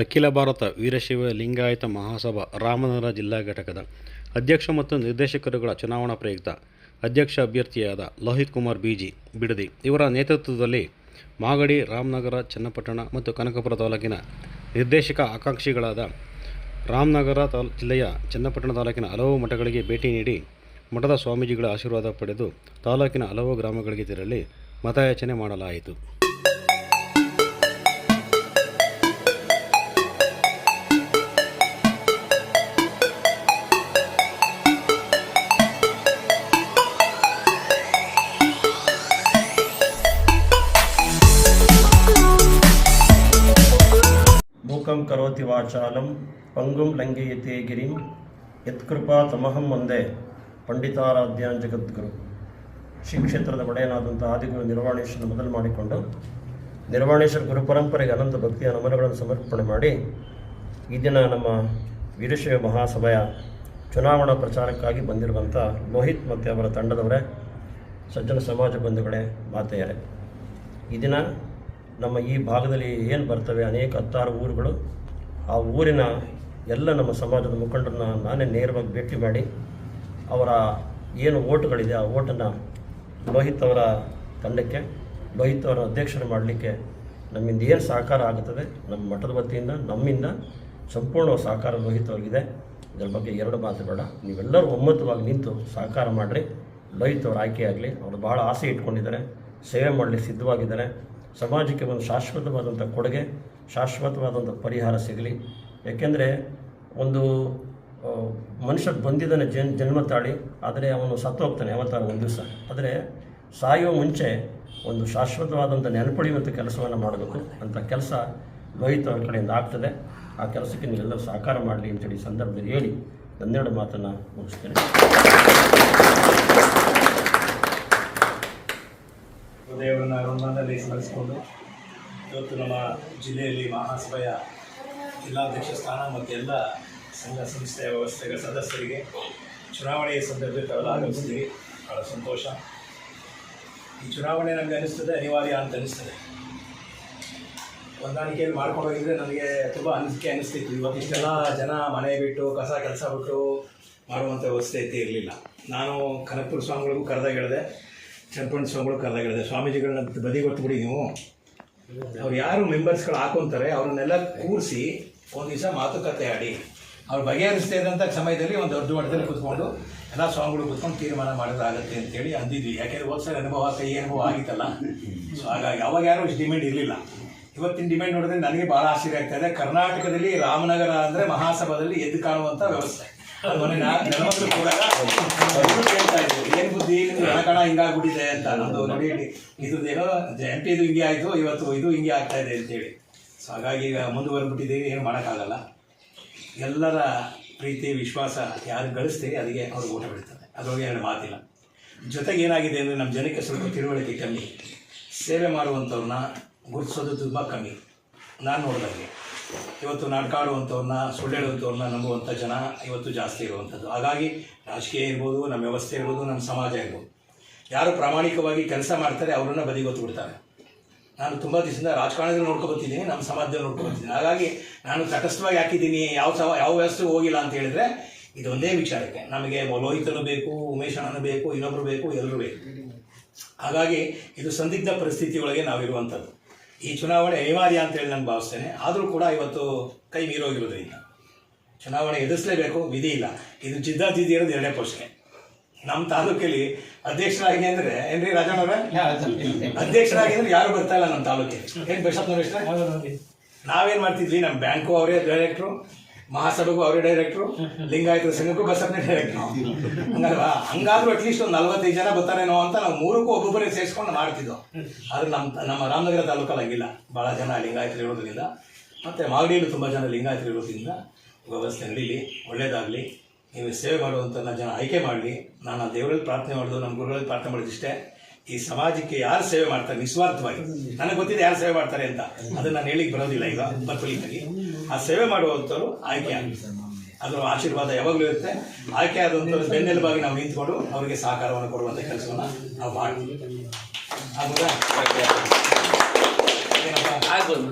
ಅಖಿಲ ಭಾರತ ವೀರಶೈವ ಲಿಂಗಾಯತ ಮಹಾಸಭಾ ರಾಮನಗರ ಜಿಲ್ಲಾ ಘಟಕದ ಅಧ್ಯಕ್ಷ ಮತ್ತು ನಿರ್ದೇಶಕರುಗಳ ಚುನಾವಣಾ ಪ್ರಯುಕ್ತ ಅಧ್ಯಕ್ಷ ಅಭ್ಯರ್ಥಿಯಾದ ಲೋಹಿತ್ ಕುಮಾರ್ ಬಿಜಿ ಬಿಡದಿ. ಇವರ ನೇತೃತ್ವದಲ್ಲಿ ಮಾಗಡಿ, ರಾಮನಗರ, ಚನ್ನಪಟ್ಟಣ ಮತ್ತು ಕನಕಪುರ ತಾಲೂಕಿನ ನಿರ್ದೇಶಕ ಆಕಾಂಕ್ಷಿಗಳಾದ ರಾಮನಗರ ತಾಲ್, ಜಿಲ್ಲೆಯ ಚನ್ನಪಟ್ಟಣ ತಾಲೂಕಿನ ಹಲವು ಮಠಗಳಿಗೆ ಭೇಟಿ ನೀಡಿ ಮಠದ ಸ್ವಾಮೀಜಿಗಳ ಆಶೀರ್ವಾದ ಪಡೆದು ತಾಲೂಕಿನ ಹಲವು ಗ್ರಾಮಗಳಿಗೆ ತೆರಳಿ ಮತಯಾಚನೆ ಮಾಡಲಾಯಿತು. ಮೂಕಂ ಕರೋತಿ ವಾಚಾಲಂ, ಪಂಗುಂ ಲಂಘಯತೆ ಗಿರಿಂ ಯತ್ಕೃಪಾ ತಮಹಂ ಒಂದೇ ಪಂಡಿತಾರಾಧ್ಯಾನ್ ಜಗದ್ಗುರು. ಶ್ರೀ ಕ್ಷೇತ್ರದ ಒಡೆಯನಾದಂಥ ಆದಿಗುರು ನಿರ್ವಾಣೇಶ್ವರನ ಮೊದಲು ಮಾಡಿಕೊಂಡು, ನಿರ್ವಾಣೇಶ್ವರ ಗುರು ಪರಂಪರೆಗೆ ಅನಂತ ಭಕ್ತಿಯ ನಮನಗಳನ್ನು ಸಮರ್ಪಣೆ ಮಾಡಿ, ಈ ದಿನ ನಮ್ಮ ವೀರಶೈವ ಮಹಾಸಭೆಯ ಚುನಾವಣಾ ಪ್ರಚಾರಕ್ಕಾಗಿ ಬಂದಿರುವಂಥ ಲೋಹಿತ್ ಮತ್ತು ಅವರ ತಂಡದವರೇ, ಸಜ್ಜನ ಸಮಾಜ ಬಂಧುಗಳೇ, ಮಾತೆಯರೇ. ಈ ದಿನ ನಮ್ಮ ಈ ಭಾಗದಲ್ಲಿ ಏನು ಬರ್ತವೆ ಅನೇಕ ಹತ್ತಾರು ಊರುಗಳು, ಆ ಊರಿನ ಎಲ್ಲ ನಮ್ಮ ಸಮಾಜದ ಮುಖಂಡರನ್ನ ನಾನೇ ನೇರವಾಗಿ ಭೇಟಿ ಮಾಡಿ ಅವರ ಏನು ಓಟುಗಳಿದೆ, ಆ ಓಟನ್ನು ಲೋಹಿತ್ ಅವರ ತಂಡಕ್ಕೆ, ಲೋಹಿತ್ ಅವರ ಅಧ್ಯಕ್ಷರು ಮಾಡಲಿಕ್ಕೆ ನಮ್ಮಿಂದ ಏನು ಸಹಕಾರ ಆಗುತ್ತದೆ, ನಮ್ಮ ಮಠದ ವತಿಯಿಂದ, ನಮ್ಮಿಂದ ಸಂಪೂರ್ಣ ಸಹಕಾರ ಲೋಹಿತ್ ಅವರಿಗಿದೆ. ಇದರ ಬಗ್ಗೆ ಎರಡು ಮಾತು ಬೇಡ. ನೀವೆಲ್ಲರೂ ಒಮ್ಮತವಾಗಿ ನಿಂತು ಸಹಕಾರ ಮಾಡಿರಿ. ಲೋಹಿತ್ ಅವ್ರ ಆಯ್ಕೆಯಾಗಲಿ ಅವರು ಭಾಳ ಆಸೆ ಇಟ್ಕೊಂಡಿದ್ದಾರೆ. ಸೇವೆ ಮಾಡಲಿಕ್ಕೆ ಸಿದ್ಧವಾಗಿದ್ದಾರೆ. ಸಮಾಜಕ್ಕೆ ಒಂದು ಶಾಶ್ವತವಾದಂಥ ಕೊಡುಗೆ, ಶಾಶ್ವತವಾದಂಥ ಪರಿಹಾರ ಸಿಗಲಿ. ಏಕೆಂದರೆ ಒಂದು ಮನುಷ್ಯ ಬಂದಿದ್ದಾನೆ ಜನ್ ಜನ್ಮ ತಾಳಿ ಆದರೆ ಅವನು ಸತ್ತು ಹೋಗ್ತಾನೆ ಯಾವತ್ತಾರು ಒಂದು ದಿವಸ. ಆದರೆ ಸಾಯುವ ಮುಂಚೆ ಒಂದು ಶಾಶ್ವತವಾದಂಥ ನೆನಪುಳಿಯುವಂಥ ಕೆಲಸವನ್ನು ಮಾಡಬೇಕು ಅಂಥ ಕೆಲಸ ಲೋಹಿತ್ ಅವ್ರ ಕಡೆಯಿಂದ ಆಗ್ತದೆ. ಆ ಕೆಲಸಕ್ಕೆ ನೀವೆಲ್ಲರೂ ಸಹಕಾರ ಮಾಡಲಿ ಅಂತೇಳಿ ಸಂದರ್ಭದಲ್ಲಿ ಹೇಳಿ. ಒಂದೆರಡು ಮಾತನ್ನು ಮುಗಿಸ್ತೇನೆ. ಹೃದಯವನ್ನು ಋಣದಲ್ಲಿ ಸ್ಮರಿಸಿಕೊಂಡು ಇವತ್ತು ನಮ್ಮ ಜಿಲ್ಲೆಯಲ್ಲಿ ಮಹಾಸಭೆಯ ಜಿಲ್ಲಾಧ್ಯಕ್ಷ ಸ್ಥಾನ ಮತ್ತು ಎಲ್ಲ ಸಂಘ ಸಂಸ್ಥೆಯ ವ್ಯವಸ್ಥೆಗಳ ಸದಸ್ಯರಿಗೆ ಚುನಾವಣೆಯ ಸಂದರ್ಭದಲ್ಲಿ ತಾವೆಲ್ಲ ಆಗಮಿಸಿದ್ದೀವಿ ಭಾಳ ಸಂತೋಷ. ಈ ಚುನಾವಣೆ ನನಗೆ ಅನಿಸ್ತದೆ, ಅನಿವಾರ್ಯ ಅಂತ ಅನಿಸ್ತದೆ. ಹೊಂದಾಣಿಕೆಯಲ್ಲಿ ಮಾಡ್ಕೊಂಡು ಹೋಗಿದ್ರೆ ನನಗೆ ತುಂಬ ಅನಿಸಿಕೆ ಅನಿಸ್ತಿತ್ತು. ಇವತ್ತು ಇಷ್ಟೆಲ್ಲ ಜನ ಮನೆ ಬಿಟ್ಟು, ಕಸ ಕೆಲಸ ಬಿಟ್ಟು ಮಾಡುವಂಥ ವ್ಯವಸ್ಥೆ ಇರಲಿಲ್ಲ. ನಾನು ಕನಕಪುರ ಸ್ವಾಮಿಗಳಿಗೂ ಕರೆದಾಗ ಹೇಳಿದೆ ಚನ್ನಪಣ್ಣ ಸ್ವಾಮಿಗಳು ಕರೆದಾಗ ಹೇಳಿದೆ ಸ್ವಾಮೀಜಿಗಳನ್ನ ಬದಿ ಬಿಡಿ ನೀವು. ಅವ್ರು ಯಾರು ಮೆಂಬರ್ಸ್ಗಳು ಹಾಕೊಂತಾರೆ, ಅವ್ರನ್ನೆಲ್ಲ ಕೂರಿಸಿ ಒಂದು ದಿವಸ ಮಾತುಕತೆ ಆಡಿ. ಅವ್ರು ಬಗೆಹರಿಸ್ತಾ ಇದ್ದಂಥ ಸಮಯದಲ್ಲಿ ಒಂದು ದೊಡ್ಡ ಮಟ್ಟದಲ್ಲಿ ಕೂತ್ಕೊಂಡು ಎಲ್ಲ ಸ್ವಾಮಿಗಳು ಕೂತ್ಕೊಂಡು ತೀರ್ಮಾನ ಮಾಡೋದಾಗತ್ತೆ ಅಂತೇಳಿ ಅಂದಿದ್ವಿ. ಯಾಕೆಂದ್ರೆ ಹೋದ್ಸಲ ಅನುಭವ ಕೈ ಅನುಭವ ಆಗಿತ್ತಲ್ಲ. ಸೊ ಹಾಗಾಗಿ ಅವಾಗ ಯಾರು ಇಷ್ಟು ಡಿಮ್ಯಾಂಡ್ ಇರಲಿಲ್ಲ. ಇವತ್ತಿನ ಡಿಮ್ಯಾಂಡ್ ನೋಡಿದ್ರೆ ನನಗೆ ಭಾಳ ಆಶ್ಚರ್ಯ ಆಗ್ತಾ ಇದೆ. ಕರ್ನಾಟಕದಲ್ಲಿ ರಾಮನಗರ ಅಂದರೆ ಮಹಾಸಭಾದಲ್ಲಿ ಎದ್ದು ಕಾಣುವಂಥ ವ್ಯವಸ್ಥೆ. ಅವ್ರು ಏನು ಬುದ್ಧಿ? ಹಣಕಣ ಹಿಂಗಾಗ್ಬಿಟ್ಟಿದೆ ಅಂತ. ನಮ್ದು ನೋಡಿ ಇದು ಏನೋ ಎಂ ಇದು ಹಿಂಗೆ ಆಯಿತು ಇವತ್ತು ಇದು ಹಿಂಗೆ ಆಗ್ತಾ ಇದೆ ಅಂತೇಳಿ ಸೊ ಹಾಗಾಗಿ ಈಗ ಮುಂದುವರೆದ್ಬಿಟ್ಟಿದ್ದೀವಿ ಏನು ಮಾಡೋಕ್ಕಾಗಲ್ಲ. ಎಲ್ಲರ ಪ್ರೀತಿ ವಿಶ್ವಾಸ ಯಾರು ಗಳಿಸ್ತೀರಿ ಅದಕ್ಕೆ ಅವ್ರಿಗೆ ಊಟ ಬಿಡ್ತಾರೆ. ಅದ್ರೊಳಗೆ ಎರಡು ಮಾತಿಲ್ಲ. ಜೊತೆಗೆ ಏನಾಗಿದೆ ಅಂದರೆ ನಮ್ಮ ಜನಕ್ಕೆ ಸ್ವಲ್ಪ ತಿಳುವಳಿಕೆ ಕಮ್ಮಿ. ಸೇವೆ ಮಾಡುವಂಥವ್ರನ್ನ ಗುರುತಿಸೋದು ತುಂಬ ಕಮ್ಮಿ. ನಾನು ನೋಡಿದಾಗೆ. ಇವತ್ತು ನಾಡ್ಕಾಡುವಂಥವ್ರನ್ನ ಸುಳ್ಳು ಹೇಳುವಂಥವ್ರನ್ನ ನಂಬುವಂಥ ಜನ ಇವತ್ತು ಜಾಸ್ತಿ ಇರುವಂಥದ್ದು. ಹಾಗಾಗಿ ರಾಜಕೀಯ ಇರ್ಬೋದು, ನಮ್ಮ ವ್ಯವಸ್ಥೆ ಇರ್ಬೋದು, ನಮ್ಮ ಸಮಾಜ ಇರ್ಬೋದು. ಯಾರು ಪ್ರಾಮಾಣಿಕವಾಗಿ ಕೆಲಸ ಮಾಡ್ತಾರೆ, ಅವರನ್ನು ಬದಿಗೊತ್ತು ಬಿಡ್ತಾರೆ ನಾನು ತುಂಬ ದಿವಸದಿಂದ ರಾಜಕಾರಣದಲ್ಲಿ ನೋಡ್ಕೊಬರ್ತಿದ್ದೀನಿ ನಮ್ಮ ಸಮಾಜದಲ್ಲಿ ನೋಡ್ಕೊಬರ್ತಿದ್ದೀನಿ ಹಾಗಾಗಿ ನಾನು ತಟಸ್ಥವಾಗಿ ಹಾಕಿದ್ದೀನಿ, ಯಾವ ಸವ, ಯಾವ ವ್ಯವಸ್ಥೆ ಹೋಗಿಲ್ಲ ಅಂತ ಹೇಳಿದ್ರೆ ಇದೊಂದೇ ವಿಚಾರಕ್ಕೆ. ನಮಗೆ ಲೋಹಿತನು ಬೇಕು, ಉಮೇಶ್ ಬೇಕು, ಇನ್ನೊಬ್ರು ಬೇಕು, ಎಲ್ಲರೂ ಬೇಕು. ಹಾಗಾಗಿ ಇದು ಸಂದಿಗ್ಧ ಪರಿಸ್ಥಿತಿಯೊಳಗೆ ನಾವಿರುವಂಥದ್ದು. ಈ ಚುನಾವಣೆ ಅನಿವಾರ್ಯ ಅಂತೇಳಿ ನಾನು ಭಾವಿಸ್ತೇನೆ. ಆದರೂ ಕೂಡ ಇವತ್ತು ಕೈ ಮೀರೋಗಿರೋದ್ರಿಂದ ಚುನಾವಣೆ ಎದುರಿಸಲೇಬೇಕು ವಿಧಿ ಇಲ್ಲ. ಇದು ಜಿದ್ದಾಜಿದ್ದಿ ಇರೋದು ಎರಡೇ ಪ್ರಶ್ನೆ. ನಮ್ಮ ತಾಲೂಕಲ್ಲಿ ಅಧ್ಯಕ್ಷರಾಗಿ ಅಂದ್ರೆ ಏನ್ರಿ ರಾಜಣ್ಣವ್ರೆ ಅಧ್ಯಕ್ಷರಾಗಿ ಅಂದ್ರೆ ಯಾರು ಬರ್ತಾ ಇಲ್ಲ ನಮ್ಮ ತಾಲೂಕಿಗೆ ಏನು ನಾವೇನು ನಾವೇನ್ ಮಾಡ್ತಿದ್ವಿ? ನಮ್ಮ ಬ್ಯಾಂಕು ಅವರೇ ಡೈರೆಕ್ಟ್ರು ಮಹಾಸಭೆಗೂ ಅವರೇ ಡೈರೆಕ್ಟ್ರು ಲಿಂಗಾಯತ ಸಂಘಕ್ಕೂ ಬಸಪ್ಪನೇ ಡೈರೆಕ್ಟ್ರು ಹಂಗಲ್ವಾ? ಹಂಗಾದ್ರೂ ಅಟ್ಲೀಸ್ಟ್ ಒಂದು ನಲ್ವತ್ತೈದು ಜನ ಬರ್ತಾರೇನೋ ಅಂತ ನಾವು ಮೂರಕ್ಕೂ ಒಬ್ಬೊಬ್ಬರೇ ಸೇರಿಸ್ಕೊಂಡು ಮಾಡ್ತಿದ್ದೋ ಆದ್ರೆ ನಮ್ಮ ನಮ್ಮ ರಾಮನಗರ ತಾಲೂಕಲ್ಲಿ ಹಂಗಿಲ್ಲ ಭಾಳ ಜನ ಲಿಂಗಾಯತರು ಇರೋದ್ರಿಂದ. ಮತ್ತು ಮಾಗಡಿಯಲ್ಲಿ ತುಂಬ ಜನ ಲಿಂಗಾಯತರು ಇರೋದ್ರಿಂದ ವ್ಯವಸ್ಥೆ ನಡೀಲಿ, ಒಳ್ಳೇದಾಗಲಿ. ನೀವು ಸೇವೆ ಮಾಡುವಂಥ ಜನ ಆಯ್ಕೆ ಮಾಡಲಿ. ನಾನು ದೇವರಲ್ಲಿ ಪ್ರಾರ್ಥನೆ ಮಾಡೋದು ನಮ್ಮ ಗುರುಗಳಲ್ಲಿ ಪ್ರಾರ್ಥನೆ ಮಾಡೋದಿಷ್ಟೇ. ಈ ಸಮಾಜಕ್ಕೆ ಯಾರು ಸೇವೆ ಮಾಡ್ತಾರೆ ನಿಸ್ವಾರ್ಥವಾಗಿ? ನನಗೆ ಗೊತ್ತಿದೆ ಯಾರು ಸೇವೆ ಮಾಡ್ತಾರೆ ಅಂತ. ಅದನ್ನ ನಾನು ಹೇಳಿಕ್ ಬರೋದಿಲ್ಲ ಈಗ ಪರ್ಪಲಿಕ್ಕಾಗಿ ಆ ಸೇವೆ ಮಾಡುವಂಥವ್ರು ಆಯ್ಕೆ ಆಗಲಿ ಅದರ ಆಶೀರ್ವಾದ ಯಾವಾಗಲೂ ಇರುತ್ತೆ. ಆಯ್ಕೆ ಆದಂಥವ್ರು ಬೆನ್ನೆಲುಬಾಗಿ ನಾವು ನಿಂತ್ಕೊಂಡು ಅವರಿಗೆ ಸಹಕಾರವನ್ನು ಕೊಡುವಂಥ ಕೆಲಸವನ್ನು ನಾವು ಮಾಡ್ತೀವಿ. ಆಗ್ಬೋದು